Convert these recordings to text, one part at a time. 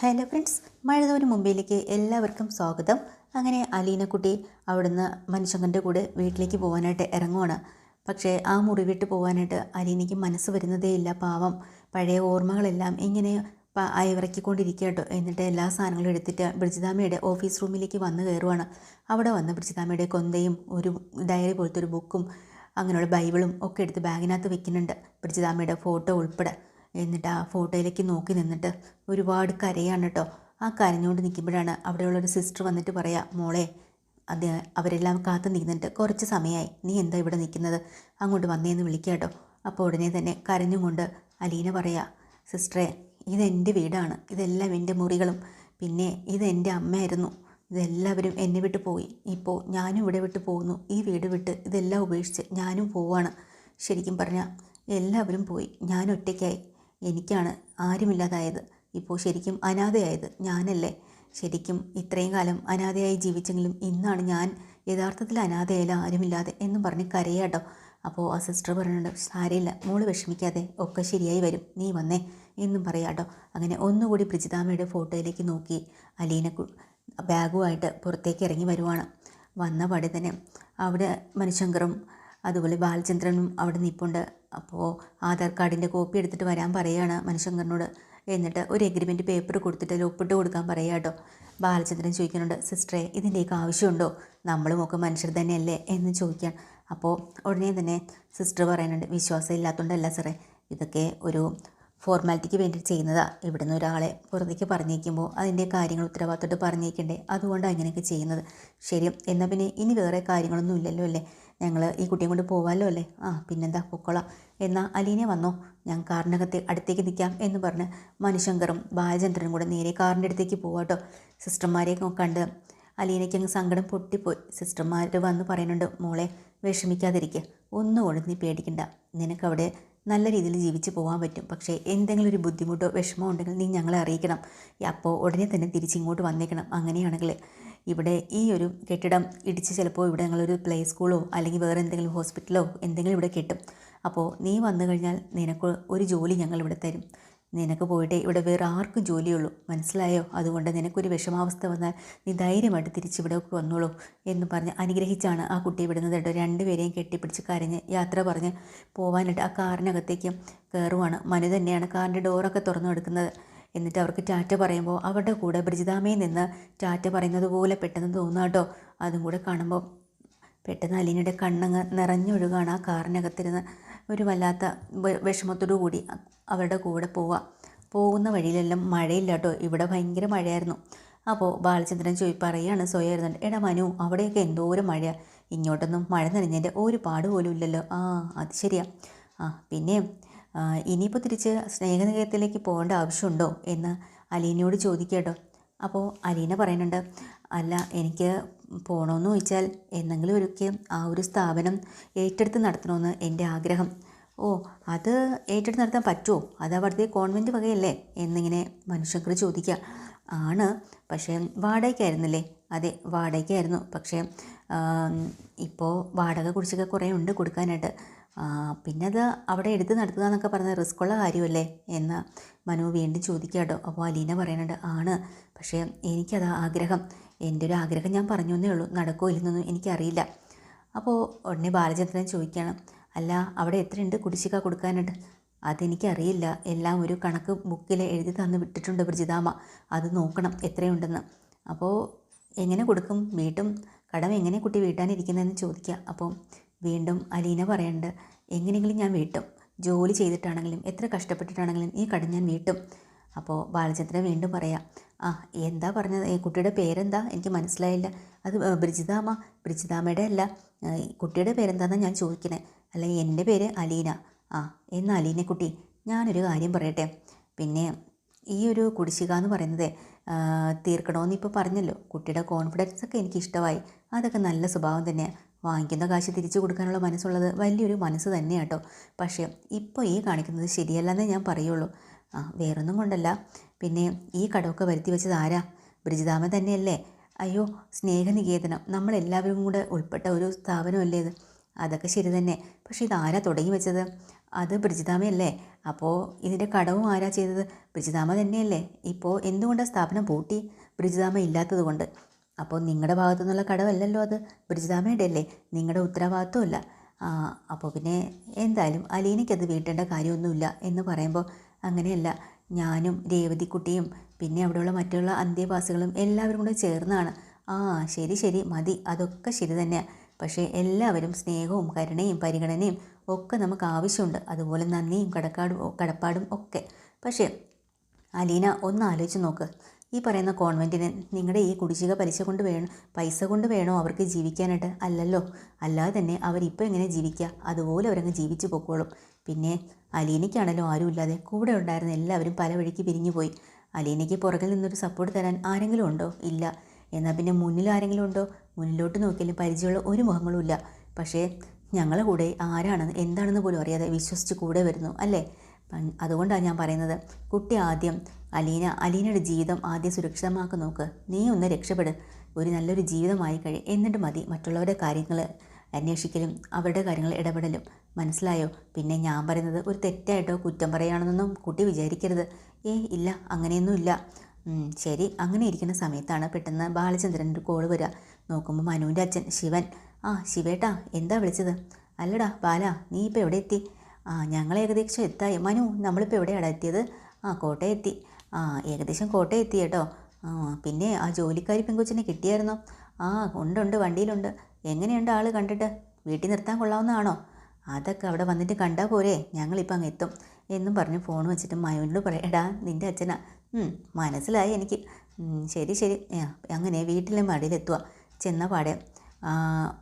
Hello friends മഴതോന് മുമ്പിലേക്ക് എല്ലാവർക്കും സ്വാഗതം. അങ്ങനെ അലീനക്കുട്ടി അവിടുന്ന് മനുഷ്യങ്കന്റെ കൂടെ വീട്ടിലേക്ക് പോകാനായിട്ട് ഇറങ്ങുവാണ്. പക്ഷേ ആ മുറി വിട്ട് പോകാനായിട്ട് അലീനയ്ക്ക് മനസ്സ് വരുന്നതേ ഇല്ല പാവം. പഴയ ഓർമ്മകളെല്ലാം ഇങ്ങനെ അയവിറക്കിക്കൊണ്ടിരിക്കുക കേട്ടോ എന്നിട്ട് എല്ലാ സാധനങ്ങളും എടുത്തിട്ട് ബ്രിജിതാമയുടെ ഓഫീസ് റൂമിലേക്ക് വന്ന് കയറുവാണ്. അവിടെ വന്ന് ബ്രിജിതാമയുടെ കൊന്തയും ഒരു ഡയറി പോലത്തെ ഒരു ബുക്കും അങ്ങനെയുള്ള ബൈബിളും ഒക്കെ എടുത്ത് ബാഗിനകത്ത് വെക്കുന്നുണ്ട് ബ്രിജിതാമയുടെ ഫോട്ടോ ഉൾപ്പെടെ. എന്നിട്ട് ആ ഫോട്ടോയിലേക്ക് നോക്കി നിന്നിട്ട് ഒരുപാട് കരയാണ് കേട്ടോ. ആ കരഞ്ഞുകൊണ്ട് നിൽക്കുമ്പോഴാണ് അവിടെയുള്ളൊരു സിസ്റ്റർ വന്നിട്ട് പറയാ മോളെ അത് അവരെല്ലാം കാത്തു നിൽക്കുന്നുണ്ട് കുറച്ച് സമയമായി നീ എന്താ ഇവിടെ നിൽക്കുന്നത്? അങ്ങോട്ട് വന്നേന്ന് വിളിക്കുക കേട്ടോ. അപ്പോൾ ഉടനെ തന്നെ കരഞ്ഞുകൊണ്ട് അലീന പറയാ സിസ്റ്ററെ ഇതെന്റെ വീടാണ്. ഇതെല്ലാം എന്റെ മുറികളും. പിന്നെ ഇതെന്റെ അമ്മയായിരുന്നു. ഇതെല്ലാവരും എന്നെ വിട്ട് പോയി. ഇപ്പോൾ ഞാനും ഇവിടെ വിട്ട് പോകുന്നു. ഈ വീട് വിട്ട് ഇതെല്ലാം ഉപേക്ഷിച്ച് ഞാനും പോവാണ്. ശരിക്കും പറഞ്ഞാൽ എല്ലാവരും പോയി. ഞാൻ ഒറ്റയ്ക്കായി. എനിക്കാണ് ആരുമില്ലാതായത്. ഇപ്പോൾ ശരിക്കും അനാഥയായത് ഞാനല്ലേ? ശരിക്കും ഇത്രയും കാലം അനാഥയായി ജീവിച്ചെങ്കിലും ഇന്നാണ് ഞാൻ യഥാർത്ഥത്തിൽ അനാഥയായാലും ആരുമില്ലാതെ എന്ന് പറഞ്ഞ് കരയാട്ടോ. അപ്പോൾ ആ സിസ്റ്റർ പറയുന്നുണ്ട് സാരയില്ല മോൾ വിഷമിക്കാതെ ഒക്കെ ശരിയായി വരും. നീ വന്നേ എന്നും പറയാട്ടോ. അങ്ങനെ ഒന്നുകൂടി പ്രിജിതാമയുടെ ഫോട്ടോയിലേക്ക് നോക്കി. അലീന ബാഗുമായിട്ട് പുറത്തേക്ക് ഇറങ്ങി വരുവാണ്. വന്ന പാടെ തന്നെ അവിടെ മനുശങ്കറും അതുപോലെ ബാലചന്ദ്രനും അവിടെ നിൽപ്പുണ്ട് അപ്പോൾ ആധാർ കാർഡിന്റെ കോപ്പി എടുത്തിട്ട് വരാൻ പറയുകയാണ് മനുശങ്കറിനോട് എന്നിട്ട് ഒരു എഗ്രിമെന്റ് പേപ്പർ കൊടുത്തിട്ട് ഒപ്പിട്ട് കൊടുക്കാൻ പറയുക കേട്ടോ ബാലചന്ദ്രൻ ചോദിക്കുന്നുണ്ട് സിസ്റ്ററെ ഇതിന്റെയൊക്കെ ആവശ്യമുണ്ടോ? നമ്മളും ഒക്കെ മനുഷ്യർ തന്നെയല്ലേ? എന്ന് ചോദിക്കാൻ. അപ്പോൾ ഉടനെ തന്നെ സിസ്റ്റർ പറയുന്നുണ്ട് വിശ്വാസം ഇല്ലാത്തതുകൊണ്ടല്ല സാറേ ഇതൊക്കെ ഒരു ഫോർമാലിറ്റിക്ക് വേണ്ടി ചെയ്യുന്നതാണ് ഇവിടുന്ന് ഒരാളെ പുറത്തേക്ക് പറഞ്ഞേക്കുമ്പോൾ അതിന്റെ കാര്യങ്ങൾ ഉത്തരവാദിത്തമായിട്ട് പറഞ്ഞേക്കണ്ടേ? അതുകൊണ്ടാണ് ഇങ്ങനെയൊക്കെ ചെയ്യുന്നത്. ശരി എന്നാൽ പിന്നെ ഇനി വേറെ കാര്യങ്ങളൊന്നും ഇല്ലല്ലോ അല്ലേ? ഞങ്ങൾ ഈ കുട്ടിയും കൊണ്ട് പോവാമല്ലോ അല്ലേ? ആ പിന്നെന്താ പൊക്കോളാം. എന്നാൽ അലീനെ വന്നോ. ഞാൻ കാറിനകത്ത് അടുത്തേക്ക് നിൽക്കാം എന്ന് പറഞ്ഞ് മനുശങ്കറും ബാലചന്ദ്രനും കൂടെ നേരെ കാറിന്റെ അടുത്തേക്ക് പോവാട്ടോ സിസ്റ്റർമാരെയൊക്കെ കണ്ട് അലീനയ്ക്ക് അങ്ങ് സങ്കടം പൊട്ടിപ്പോയി. സിസ്റ്റർമാർ വന്ന് പറയുന്നുണ്ട് മോളെ വിഷമിക്കാതിരിക്കുക ഒന്നുകൊണ്ട് നീ പേടിക്കണ്ട. നിനക്കവിടെ നല്ല രീതിയിൽ ജീവിച്ച് പോകാൻ പറ്റും. പക്ഷേ എന്തെങ്കിലും ഒരു ബുദ്ധിമുട്ടോ വിഷമമോ ഉണ്ടെങ്കിൽ നീ ഞങ്ങളെ അറിയിക്കണം. അപ്പോൾ ഉടനെ തന്നെ തിരിച്ചിങ്ങോട്ട് വന്നേക്കണം. അങ്ങനെയാണെങ്കിൽ ഇവിടെ ഈ ഒരു കെട്ടിടം ഇടിച്ച് ചിലപ്പോൾ ഇവിടെ ഞങ്ങളൊരു പ്ലേ സ്കൂളോ അല്ലെങ്കിൽ വേറെ എന്തെങ്കിലും ഹോസ്പിറ്റലോ എന്തെങ്കിലും ഇവിടെ കിട്ടും. അപ്പോൾ നീ വന്നു കഴിഞ്ഞാൽ നിനക്ക് ഒരു ജോലി ഞങ്ങൾ ഇവിടെ തരും. നിനക്ക് പോയിട്ട് ഇവിടെ വേറെ ആർക്കും ജോലിയുള്ളൂ മനസ്സിലായോ? അതുകൊണ്ട് നിനക്കൊരു വിഷമാവസ്ഥ വന്നാൽ നീ ധൈര്യമായിട്ട് തിരിച്ചിവിടേക്ക് വന്നോളൂ എന്ന് പറഞ്ഞ് അനുഗ്രഹിച്ചാണ് ആ കുട്ടി വിടുന്നത് കേട്ടോ. രണ്ടുപേരെയും കെട്ടിപ്പിടിച്ച് കരഞ്ഞ് യാത്ര പറഞ്ഞ് പോവാനായിട്ട് ആ കാറിനകത്തേക്ക് കയറുവാണ്. മനു തന്നെയാണ് കാറിന്റെ ഡോറൊക്കെ തുറന്നു കൊടുക്കുന്നത് എന്നിട്ട് അവർക്ക് ടാറ്റ പറയുമ്പോൾ അവരുടെ കൂടെ ബ്രിജിതാമയിൽ നിന്ന് ടാറ്റ പറയുന്നത് പോലെ പെട്ടെന്ന് തോന്നുക കേട്ടോ അതും കൂടെ കാണുമ്പോൾ പെട്ടെന്ന് അലീനയുടെ കണ്ണങ്ങ് നിറഞ്ഞൊഴുകാണ് ആ കാറിനകത്തിരുന്ന്. ഒരു വല്ലാത്ത വിഷമത്തോടു കൂടി അവരുടെ കൂടെ പോവാം. പോകുന്ന വഴിയിലെല്ലാം മഴയില്ല കേട്ടോ ഇവിടെ ഭയങ്കര മഴയായിരുന്നു. അപ്പോൾ ബാലചന്ദ്രൻ ചോയി പറയുകയാണ് സ്വയായിരുന്നുണ്ട് എടാ മനു അവിടെയൊക്കെ എന്തോരം മഴ ഇങ്ങോട്ടൊന്നും മഴ നനഞ്ഞതിന്റെ ഒരു പാട് പോലും ഇല്ലല്ലോ. ആ അത് ശരിയാ. ആ പിന്നെ ഇനിയിപ്പോൾ തിരിച്ച് സ്നേഹനികേതത്തിലേക്ക് പോകേണ്ട ആവശ്യമുണ്ടോ എന്ന് അലീനയോട് ചോദിക്കട്ടോ അപ്പോൾ അലീന പറയുന്നുണ്ട് അല്ല എനിക്ക് പോകണമെന്ന് ചോദിച്ചാൽ എന്നെങ്കിലും ഒരിക്കൽ ആ ഒരു സ്ഥാപനം ഏറ്റെടുത്ത് നടത്തണമെന്ന് എന്റെ ആഗ്രഹം. ഓ അത് ഏറ്റെടുത്ത് നടത്താൻ പറ്റുമോ അത് അവിടുത്തെ കോൺവെന്റ് വകയല്ലേ? എന്നിങ്ങനെ മനുഷ്യങ്കർ ചോദിക്കുക. ആണ് പക്ഷേ വാടകയ്ക്കായിരുന്നില്ലേ? അതെ വാടകയ്ക്കായിരുന്നു. പക്ഷേ ഇപ്പോൾ വാടക കുറിച്ചൊക്കെ കുറേ ഉണ്ട് കൊടുക്കാനായിട്ട്. പിന്നെ അത് അവിടെ എടുത്ത് നടത്തുക എന്നൊക്കെ പറഞ്ഞ റിസ്ക്കുള്ള കാര്യമല്ലേ എന്ന് മനു വീണ്ടും ചോദിക്കാട്ടോ അപ്പോൾ അലീന പറയുന്നുണ്ട് ആണ്. പക്ഷേ എനിക്കത് ആഗ്രഹം. എന്റെ ഒരു ആഗ്രഹം ഞാൻ പറഞ്ഞു എന്നേ ഉള്ളൂ. നടക്കുമോ ഇല്ലെന്നൊന്നും എനിക്കറിയില്ല. അപ്പോൾ ഉടനെ ബാലചന്ദ്രൻ ചോദിക്കുകയാണ് അല്ല അവിടെ എത്രയുണ്ട് കുടിശ്ശിക കൊടുക്കാനായിട്ട്? അതെനിക്കറിയില്ല. എല്ലാം ഒരു കണക്ക് ബുക്കിൽ എഴുതി തന്നു വിട്ടിട്ടുണ്ട് ബ്രിജിതാമ അത് നോക്കണം എത്രയുണ്ടെന്ന്. അപ്പോൾ എങ്ങനെ കൊടുക്കും? വീട്ടും കടം എങ്ങനെ കുട്ടി വീട്ടാനിരിക്കുന്നതെന്ന് ചോദിക്കുക. അപ്പോൾ വീണ്ടും അലീന പറയുന്നുണ്ട് എങ്ങനെയെങ്കിലും ഞാൻ വീട്ടും. ജോലി ചെയ്തിട്ടാണെങ്കിലും എത്ര കഷ്ടപ്പെട്ടിട്ടാണെങ്കിലും ഈ കടം ഞാൻ വീട്ടും. അപ്പോൾ ബാലചന്ദ്രൻ വീണ്ടും പറയാം ആ എന്താ പറഞ്ഞത്? കുട്ടിയുടെ പേരെന്താ? എനിക്ക് മനസ്സിലായില്ല. അത് ബ്രിജിതാമ ബ്രിജിതാമയുടെ അല്ല. കുട്ടിയുടെ പേരെന്താണെന്ന് ഞാൻ ചോദിക്കണേ. അല്ല എന്റെ പേര് അലീന. ആ എന്നാ അലീന കുട്ടി ഞാനൊരു കാര്യം പറയട്ടെ. പിന്നെ ഈ ഒരു കുടിശ്ശിക എന്ന് പറയുന്നത് തീർക്കണമെന്ന് ഇപ്പോൾ പറഞ്ഞല്ലോ. കുട്ടിയുടെ കോൺഫിഡൻസ് ഒക്കെ എനിക്ക് ഇഷ്ടമായി അതൊക്കെ നല്ല സ്വഭാവം തന്നെയാണ് വാങ്ങിക്കുന്ന കാശ് തിരിച്ചു കൊടുക്കാനുള്ള മനസ്സുള്ളത് വലിയൊരു മനസ്സ് തന്നെയാണ് കേട്ടോ പക്ഷേ ഇപ്പോൾ ഈ കാണിക്കുന്നത് ശരിയല്ലെന്നേ ഞാൻ പറയുള്ളൂ. ആ വേറൊന്നും കൊണ്ടല്ല. പിന്നെ ഈ കടമൊക്കെ വരുത്തി വെച്ചത് ആരാ? ബ്രിജിതാമ തന്നെയല്ലേ? അയ്യോ സ്നേഹനികേതനം. നമ്മളെല്ലാവരും കൂടെ ഉൾപ്പെട്ട ഒരു സ്ഥാപനമല്ലേ ഇത്? അതൊക്കെ ശരി തന്നെ. പക്ഷേ ഇതാരാ തുടങ്ങി വെച്ചത്? അത് ബ്രിജിതാമയല്ലേ അപ്പോൾ ഇതിന്റെ കടവും ആരാ ചെയ്തത്? ബ്രിജിതാമ തന്നെയല്ലേ? ഇപ്പോൾ എന്തുകൊണ്ടാണ് സ്ഥാപനം പൂട്ടി? ബ്രിജിതാമ ഇല്ലാത്തത് കൊണ്ട്. അപ്പോൾ നിങ്ങളുടെ ഭാഗത്തു നിന്നുള്ള കടമല്ലല്ലോ അത്? ബ്രിജിതാമയുടെ അല്ലേ നിങ്ങളുടെ ഉത്തരവാദിത്വമല്ല അപ്പോൾ പിന്നെ എന്തായാലും അലീനയ്ക്കത് വീട്ടേണ്ട കാര്യമൊന്നുമില്ല എന്ന് പറയുമ്പോൾ അങ്ങനെയല്ല. ഞാനും രേവതിക്കുട്ടിയും പിന്നെ അവിടെയുള്ള മറ്റുള്ള അന്ത്യവാസികളും എല്ലാവരും കൂടെ ചേർന്നാണ്. ആ ശരി ശരി മതി. അതൊക്കെ ശരി തന്നെയാണ് പക്ഷേ എല്ലാവരും സ്നേഹവും കരുണയും പരിഗണനയും ഒക്കെ നമുക്ക് ആവശ്യമുണ്ട്. അതുപോലെ നന്ദിയും കടക്കാടും കടപ്പാടും ഒക്കെ. പക്ഷേ അലീന ഒന്ന് ആലോചിച്ച് നോക്ക്. ഈ പറയുന്ന കോൺവെന്റിന് നിങ്ങളുടെ ഈ കുടിശ്ശിക പലിശ കൊണ്ട് വേണം പൈസ കൊണ്ട് വേണോ അവർക്ക് ജീവിക്കാനായിട്ട്? അല്ലല്ലോ. അല്ലാതെ തന്നെ അവരിപ്പോൾ എങ്ങനെ ജീവിക്കുക അതുപോലെ അവരങ്ങ് ജീവിച്ചു പൊക്കോളും. പിന്നെ അലീനയ്ക്കാണല്ലോ ആരുമില്ലാതെ കൂടെ ഉണ്ടായിരുന്ന എല്ലാവരും പല വഴിക്ക് പിരിഞ്ഞു പോയി. അലീനയ്ക്ക് പുറകിൽ നിന്നൊരു സപ്പോർട്ട് തരാൻ ആരെങ്കിലും ഉണ്ടോ? ഇല്ല. എന്നാൽ പിന്നെ മുന്നിൽ ആരെങ്കിലും ഉണ്ടോ? മുന്നിലോട്ട് നോക്കിയാലും പരിചയമുള്ള ഒരു മുഖങ്ങളും ഇല്ല. പക്ഷേ ഞങ്ങളുടെ കൂടെ ആരാണെന്ന് എന്താണെന്ന് പോലും അറിയാതെ വിശ്വസിച്ച് കൂടെ വരുന്നു അല്ലേ? അതുകൊണ്ടാണ് ഞാൻ പറയുന്നത്. കുട്ടി ആദ്യം അലീന അലീനയുടെ ജീവിതം ആദ്യം സുരക്ഷിതമാക്കി നോക്ക്. നീ ഒന്ന് രക്ഷപ്പെട്. ഒരു നല്ലൊരു ജീവിതമായി കഴി. എന്നിട്ട് മതി. മറ്റുള്ളവരുടെ കാര്യങ്ങൾ അന്വേഷിക്കലും അവരുടെ കാര്യങ്ങൾ ഇടപെടലും. മനസ്സിലായോ? പിന്നെ ഞാൻ പറയുന്നത് ഒരു തെറ്റായിട്ടോ കുറ്റം പറയുകയാണെന്നൊന്നും കുട്ടി വിചാരിക്കരുത്. ഏ ഇല്ല. അങ്ങനെയൊന്നും ഇല്ല ശരി. അങ്ങനെ ഇരിക്കുന്ന സമയത്താണ് പെട്ടെന്ന് ബാലചന്ദ്രന്റെ കോൾ വരിക നോക്കുമ്പോൾ മനുവിന്റെ അച്ഛൻ ശിവൻ. ആ ശിവേട്ടാ എന്താ വിളിച്ചത്? അല്ലടാ ബാല നീ ഇപ്പോൾ എവിടെ എത്തി? ആ ഞങ്ങൾ ഏകദേശം എത്തായി. മനു നമ്മളിപ്പോൾ എവിടെയാണ് എത്തിയത്? ആ കോട്ടയം എത്തി ആ ഏകദേശം കോട്ടയം എത്തി കേട്ടോ. ആ പിന്നെ ആ ജോലിക്കാരി പെങ്കൊച്ചിനെ കിട്ടിയായിരുന്നോ? ആ ഉണ്ട് ഉണ്ട് വണ്ടിയിലുണ്ട്. എങ്ങനെയുണ്ട് ആൾ കണ്ടിട്ട്? വീട്ടിൽ നിർത്താൻ കൊള്ളാവുന്നതാണോ? അതൊക്കെ അവിടെ വന്നിട്ട് കണ്ടാൽ പോരെ. ഞങ്ങളിപ്പോൾ അങ്ങ് എത്തും എന്നും പറഞ്ഞ് ഫോൺ വെച്ചിട്ട് മയോനോട് പറയാം. എടാ നിന്റെ അച്ഛനാ. മനസ്സിലായി എനിക്ക്. ശരി ശരി. അങ്ങനെ വീട്ടിലെ മടിയിലെത്തുക ചെന്ന പാടെ.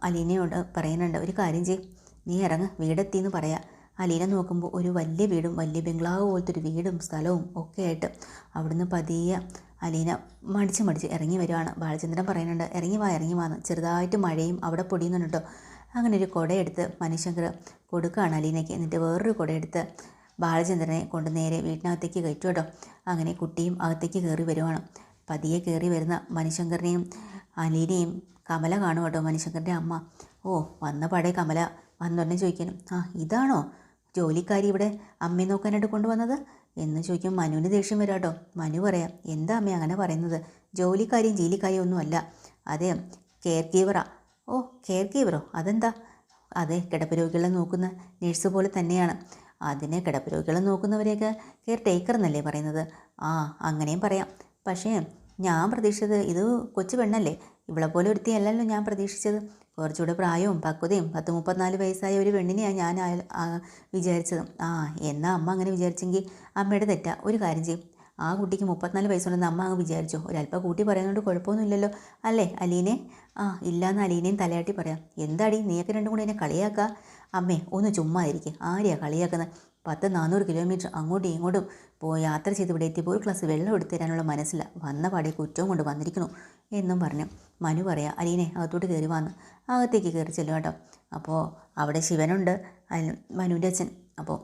അലീനയോട് പറയുന്നുണ്ട്. ഒരു കാര്യം ചെയ്യും. നീ ഇറങ്ങ്. വീടെത്തിയെന്ന് പറയാം. അലീന നോക്കുമ്പോൾ ഒരു വലിയ വീടും വലിയ ബംഗ്ലാവ് പോലത്തെ ഒരു വീടും സ്ഥലവും ഒക്കെ ആയിട്ട് അവിടുന്ന് പതിയെ അലീന മടിച്ച് മടിച്ച് ഇറങ്ങി വരുവാണ്. ബാലചന്ദ്രൻ പറയുന്നുണ്ട് ഇറങ്ങി വാ ഇറങ്ങി വാന്ന് ചെറുതായിട്ട് മഴയും അവിടെ പൊടിയുന്നുണ്ട് അങ്ങനെ ഒരു കുടയെടുത്ത് മനുഷ്യങ്കർ കൊടുക്കുകയാണ് അലീനയ്ക്ക്. എന്നിട്ട് വേറൊരു കുടയെടുത്ത് ബാലചന്ദ്രനെ കൊണ്ട് നേരെ വീട്ടിനകത്തേക്ക് കയറ്റും കേട്ടോ. അങ്ങനെ കുട്ടിയും അകത്തേക്ക് കയറി വരുവാണ്. പതിയെ കയറി വരുന്ന മനുശങ്കറിനെയും അലീനയും കമല കാണും കേട്ടോ. മനുശങ്കറിന്റെ അമ്മ ഓ വന്ന പാടെ കമല വന്നൊന്നെ ചോദിക്കാനും ആ ഇതാണോ? ജോലിക്കാരി ഇവിടെ അമ്മയെ നോക്കാനായിട്ട് കൊണ്ടുവന്നത്? എന്ന് ചോദിക്കും മനുവിന് ദേഷ്യം വരാം കേട്ടോ മനു പറയാം എന്താ അമ്മ അങ്ങനെ പറയുന്നത്? ജോലിക്കാരിയും ജീലിക്കാരിയും ഒന്നുമല്ല. അതെ കെയർ കീവറാ ഓ കെയർ കീവറോ അതെന്താ? അതെ കിടപ്പ് രോഗികളെ നോക്കുന്ന നഴ്സ് പോലെ തന്നെയാണ്. അതിനെ കിടപ്പ് രോഗികളെ നോക്കുന്നവരെയൊക്കെ കെയർ ടേക്കർ എന്നല്ലേ പറയുന്നത്? ആ അങ്ങനെയും പറയാം. പക്ഷേ ഞാൻ പ്രതീക്ഷിച്ചത് ഇത് കൊച്ചു പെണ്ണല്ലേ? ഇവളെ പോലെ ഒരുത്തിയല്ലല്ലോ ഞാൻ പ്രതീക്ഷിച്ചത്. കുറച്ചുകൂടെ പ്രായവും പക്വതയും പത്ത് മുപ്പത്തിനാല് വയസ്സായ ഒരു പെണ്ണിനെയാണ് ഞാൻ വിചാരിച്ചത്. ആ എന്നാ അമ്മ അങ്ങനെ വിചാരിച്ചെങ്കിൽ അമ്മയുടെ തെറ്റാ. ഒരു കാര്യം ചെയ്യും. ആ കുട്ടിക്ക് മുപ്പത്തിനാല് വയസ്സുണ്ടെന്ന് അമ്മ അങ്ങ് വിചാരിച്ചു. ഒരല്പം കൂട്ടി പറയുന്നതുകൊണ്ട് കുഴപ്പമൊന്നുമില്ലല്ലോ. അല്ലേ അലീനെ? ആ ഇല്ലാന്ന് അലീനയും തലയാട്ടി പറയാം. എന്താടി നീയൊക്കെ രണ്ടും കൂടി എന്നെ കളിയാക്കുക അമ്മേ ഒന്ന് ചുമ്മാ ആയിരിക്കും ആരെയാണ് കളിയാക്കുന്നത്? പത്ത് നാനൂറ് കിലോമീറ്റർ അങ്ങോട്ടും ഇങ്ങോട്ടും പോയി യാത്ര ചെയ്ത് ഇവിടെ എത്തിയപ്പോൾ ഒരു ക്ലാസ് വെള്ളം എടുത്തു തരാനുള്ള മനസ്സില്ല വന്ന പാടി കുറ്റവും കൊണ്ട് വന്നിരിക്കുന്നു. എന്നും പറഞ്ഞു. മനു പറയാം അലീനെ അകത്തോട്ട് കയറി വന്ന്. അകത്തേക്ക് കയറി ചെല്ലും കേട്ടോ. അപ്പോൾ അവിടെ ശിവനുണ്ട് മനുവിന്റെ അച്ഛൻ. അപ്പോൾ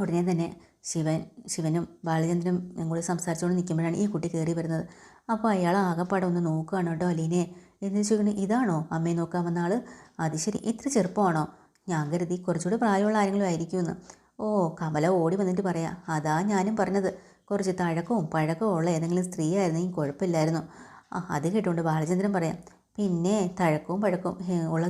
ഉടനെ തന്നെ ശിവൻ ശിവനും ബാലചന്ദ്രനും കൂടി സംസാരിച്ചുകൊണ്ട് നിൽക്കുമ്പോഴാണ് ഈ കുട്ടി കയറി വരുന്നത്. അപ്പോൾ അയാൾ ആകെപ്പാടെ ഒന്ന് നോക്കുകയാണ് കേട്ടോ അലീനെ എന്ന് വെച്ചിട്ടുണ്ടെങ്കിൽ ഇതാണോ? അമ്മയെ നോക്കാൻ വന്ന ആൾ അത് ശരി ഇത്ര ചെറുപ്പമാണോ? ഞാൻ കരുതി കുറച്ചുകൂടി പ്രായമുള്ള ആരെങ്കിലും ആയിരിക്കുമെന്ന്. ഓ കമല ഓടി വന്നിട്ട് പറയാം അതാ ഞാനും പറഞ്ഞത്. കുറച്ച് തഴക്കവും പഴക്കവും ഉള്ള ഏതെങ്കിലും സ്ത്രീ ആയിരുന്നെങ്കിൽ കുഴപ്പമില്ലായിരുന്നു. ആ അത് കേട്ടുകൊണ്ട് ബാലചന്ദ്രൻ പറയാം പിന്നെ തഴക്കവും പഴക്കവും ഉള്ള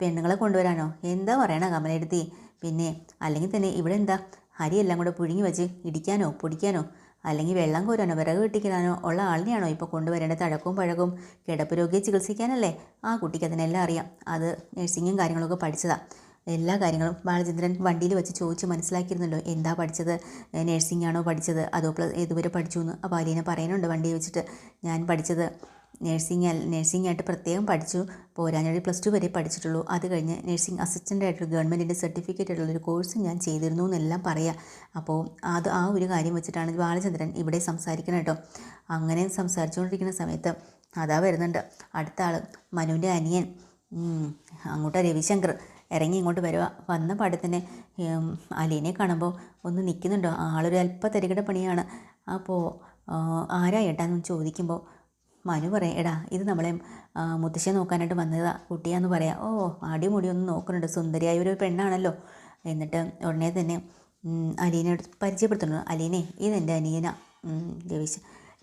പെണ്ണുങ്ങളെ കൊണ്ടുവരാനോ? എന്താ പറയണ കമലെടുത്തി? പിന്നെ അല്ലെങ്കിൽ തന്നെ ഇവിടെ എന്താ? അരിയെല്ലാം കൂടെ പുഴുങ്ങി വെച്ച് ഇടിക്കാനോ പൊടിക്കാനോ അല്ലെങ്കിൽ വെള്ളം കോരാനോ വിറക് വെട്ടിക്കാനോ ഉള്ള ആളിനെയാണോ ഇപ്പോൾ കൊണ്ടുവരേണ്ട തഴക്കവും പഴക്കവും കിടപ്പ് രോഗിയെ ചികിത്സിക്കാനല്ലേ? ആ കുട്ടിക്ക് അതിനെല്ലാം അറിയാം. അത് നഴ്സിങ്ങും കാര്യങ്ങളൊക്കെ പഠിച്ചതാണ് എല്ലാ കാര്യങ്ങളും ബാലചന്ദ്രൻ വണ്ടിയിൽ വെച്ച് ചോദിച്ച് മനസ്സിലാക്കിയിരുന്നല്ലോ. എന്താ പഠിച്ചത്? നഴ്സിംഗ് ആണോ പഠിച്ചത്? അതോ പ്ലസ് ഇതുവരെ പഠിച്ചു എന്ന് അപ്പോൾ അലീന പറയാനുണ്ട് വണ്ടിയിൽ വെച്ചിട്ട്. ഞാൻ പഠിച്ചത് നഴ്സിംഗ് നഴ്സിംഗ് ആയിട്ട് പ്രത്യേകം പഠിച്ചു. പോരാഞ്ഞൊരു പ്ലസ് ടു വരെ പഠിച്ചിട്ടുള്ളൂ. അത് കഴിഞ്ഞ് നഴ്സിംഗ് അസിസ്റ്റന്റ് ആയിട്ടൊരു ഗവൺമെന്റിന്റെ സർട്ടിഫിക്കറ്റ് ഉള്ളൊരു കോഴ്സ് ഞാൻ ചെയ്തിരുന്നു എന്നെല്ലാം പറയാം. അപ്പോൾ അത് ആ ഒരു കാര്യം വെച്ചിട്ടാണ് ബാലചന്ദ്രൻ ഇവിടെ സംസാരിക്കണം കേട്ടോ അങ്ങനെ സംസാരിച്ചുകൊണ്ടിരിക്കുന്ന സമയത്ത് അതാ വരുന്നുണ്ട്. അടുത്ത ആൾ മനുവിന്റെ അനിയൻ. അങ്ങോട്ട് രവിശങ്കർ. ഇറങ്ങി ഇങ്ങോട്ട് വരുക. വന്ന പാടെ തന്നെ അലീനെ കാണുമ്പോൾ ഒന്ന് നിൽക്കുന്നുണ്ടോ ആളൊരു അല്പ തിരകിട പണിയാണ്. അപ്പോൾ ആരാ ഏട്ടാന്ന് ചോദിക്കുമ്പോൾ മനു പറയാം എടാ ഇത് നമ്മളെ മുത്തശ്ശിയെ നോക്കാനായിട്ട് വന്നതാ. കുട്ടിയാന്ന് പറയാം. ഓ ആടി മുടി ഒന്ന് നോക്കുന്നുണ്ട്. സുന്ദരിയായ ഒരു പെണ്ണാണല്ലോ. എന്നിട്ട് ഉടനെ തന്നെ അലീനെ പരിചയപ്പെടുത്തുന്നു അലീനെ ഇതെന്റെ അനിയന. രവിശ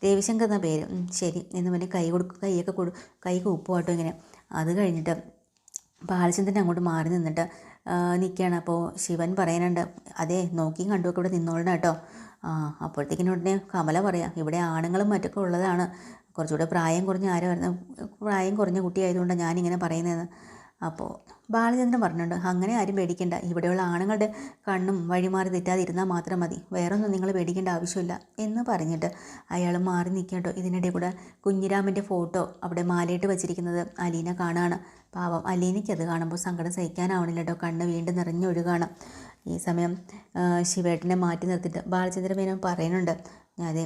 രവിശങ്കർ എന്ന പേര്. ശരി. എന്ന് പറഞ്ഞ് കൈ കൊടുക്കും കൈയൊക്കെ കൊടു കൈ ഉപ്പുമാട്ടോ ഇങ്ങനെ. അത് കഴിഞ്ഞിട്ട് ബാലചന്ദ്രൻ അങ്ങോട്ട് മാറി നിന്നിട്ട് നിൽക്കുകയാണ് അപ്പോൾ ശിവൻ പറയാനുണ്ട് അതെ നോക്കിയും കണ്ടുമൊക്കെ ഇവിടെ നിന്നോളണം കേട്ടോ ആ അപ്പോഴത്തേക്കിന് ഉടനെ കമല പറയാം ഇവിടെ ആണുങ്ങളും മറ്റൊക്കെ ഉള്ളതാണ്. കുറച്ചുകൂടെ പ്രായം കുറഞ്ഞ ആരും പ്രായം കുറഞ്ഞ കുട്ടിയായതുകൊണ്ടാണ് ഞാനിങ്ങനെ പറയുന്നതെന്ന് അപ്പോൾ ബാലചന്ദ്രൻ പറഞ്ഞിട്ടുണ്ട് അങ്ങനെ ആരും പേടിക്കേണ്ട. ഇവിടെയുള്ള ആണുങ്ങളുടെ കണ്ണും വഴിമാറി തെറ്റാതിരുന്നാൽ മാത്രം മതി. വേറൊന്നും നിങ്ങൾ പേടിക്കേണ്ട ആവശ്യമില്ല എന്ന് പറഞ്ഞിട്ട് അയാൾ മാറി നിൽക്കട്ടോ ഇതിനിടെ കൂടെ കുഞ്ഞിരാമന്റെ ഫോട്ടോ അവിടെ മാലയിട്ട് വച്ചിരിക്കുന്നത് അലീന കാണാണ്. പാവം അലീനയ്ക്കത് കാണുമ്പോൾ സങ്കടം സഹിക്കാനാവണില്ല കേട്ടോ. കണ്ണ് വീണ്ടും നിറഞ്ഞൊഴുകാണ്. ഈ സമയം ശിവേട്ടനെ മാറ്റി നിർത്തിയിട്ട് ബാലചന്ദ്രൻ മേനോൻ പറയുന്നുണ്ട് അതെ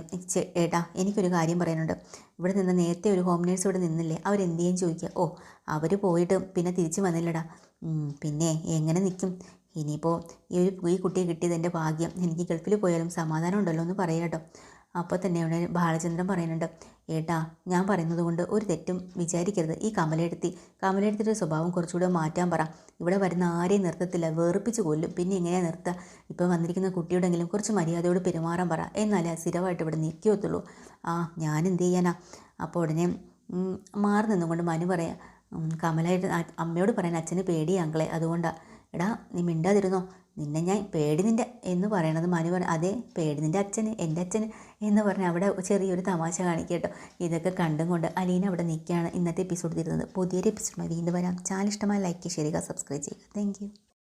ഏട്ടാ എനിക്കൊരു കാര്യം പറയാനുണ്ട്. ഇവിടെ നിന്ന് നേരത്തെ ഒരു ഹോം നേഴ്സ് ഇവിടെ നിന്നില്ലേ? അവരെന്ത് ചെയ്യും ചോദിക്കുക ഓ അവർ പോയിട്ട് പിന്നെ തിരിച്ചു വന്നില്ലടാ. പിന്നെ എങ്ങനെ നിൽക്കും ഇനിയിപ്പോൾ ഈ ഒരു ഈ കുട്ടിയെ കിട്ടിയത് എന്റെ ഭാഗ്യം. എനിക്ക് ഗൾഫിൽ പോയാലും സമാധാനം ഉണ്ടല്ലോ എന്ന് പറയാം കേട്ടോ. അപ്പോൾ തന്നെ അവിടെ ബാലചന്ദ്രൻ പറയുന്നുണ്ട് ഏട്ടാ ഞാൻ പറയുന്നത് കൊണ്ട് ഒരു തെറ്റും വിചാരിക്കരുത്. ഈ കമലെടുത്തി കമലെടുത്തിയുടെ സ്വഭാവം കുറച്ചുകൂടെ മാറ്റാൻ പറ. ഇവിടെ വരുന്ന ആരെയും നിർത്തത്തില്ല. വേർപ്പിച്ച് കൊല്ലും. പിന്നെ എങ്ങനെയാണ് നിർത്തുക ഇപ്പോൾ വന്നിരിക്കുന്ന കുട്ടിയോടെങ്കിലും കുറച്ച് മര്യാദയോട് പെരുമാറാൻ പറ. എന്നാലേ സ്ഥിരമായിട്ട് ഇവിടെ നിൽക്കത്തുള്ളൂ ആ ഞാൻ എന്ത് ചെയ്യാനാ? അപ്പോൾ ഉടനെ മാറി നിന്നുകൊണ്ട് മനു പറയാം കമലായിട്ട് അമ്മയോട് പറയാൻ അച്ഛന് പേടിയാങ്കളെ അതുകൊണ്ടാണ് എടാ നീ മിണ്ടാതിരുന്നോ? നിന്നെ ഞാൻ പേടി നിന്റെ എന്ന് പറയണത് മനു പറഞ്ഞു അതെ പേടി നിന്റെ അച്ഛന് എന്റെ അച്ഛന് എന്ന് പറഞ്ഞ് അവിടെ ചെറിയൊരു തമാശ കാണിക്കട്ടോ ഇതൊക്കെ കണ്ടും കൊണ്ട് അലീന അവിടെ നിൽക്കുകയാണ് ഇന്നത്തെ എപ്പിസോഡ് തരുന്നത്. പുതിയൊരു എപ്പിസോഡുമായി വീണ്ടും വരാം. ചാനൽ ഇഷ്ടമായ ലൈക്ക് ചെയ്യുക സബ്സ്ക്രൈബ് ചെയ്യുക താങ്ക്